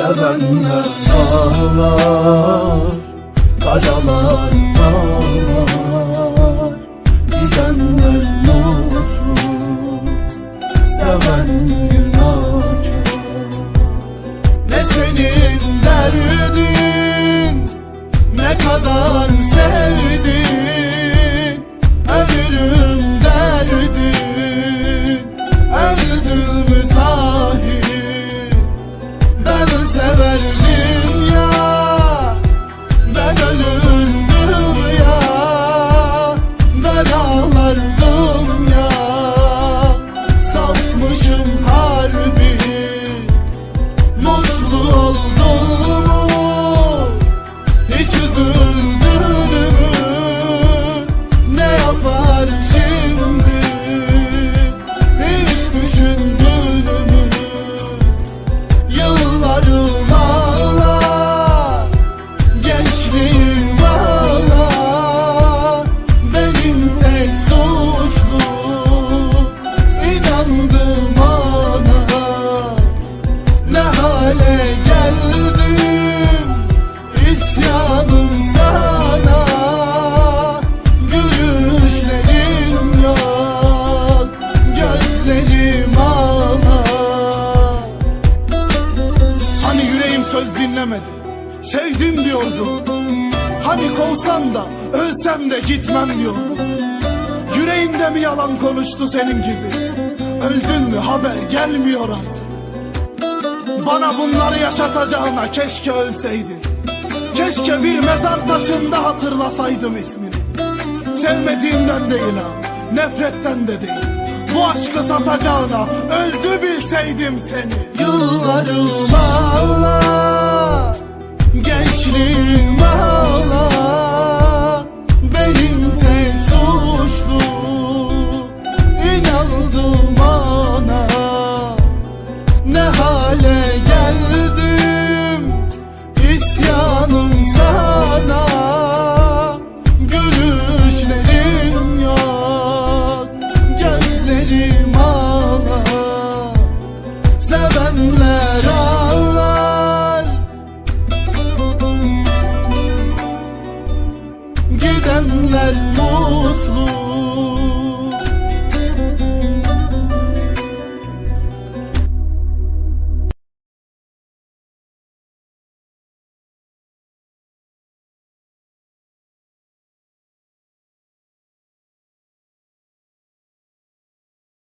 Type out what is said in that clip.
Sevenler ağlar Karalar dağlar Gidenler mutlu Seven günahkar. Ne senin derdin Ne kadar sevdin söz dinlemedi Sevdim diyordum. Hani kovsan da ölsem de gitmem diyordum. Yüreğimde mi yalan konuştu senin gibi? Öldün mü? Haber gelmiyor artık. Bana bunları yaşatacağına keşke ölseydin Keşke bir mezar taşında hatırlasaydım ismini. Sevmediğimden değil ha Nefretten de değil. Bu aşkı satacağına Öldü bilseydim seni. Yıllarım Özlemler ağlar. Gidenler mutlu.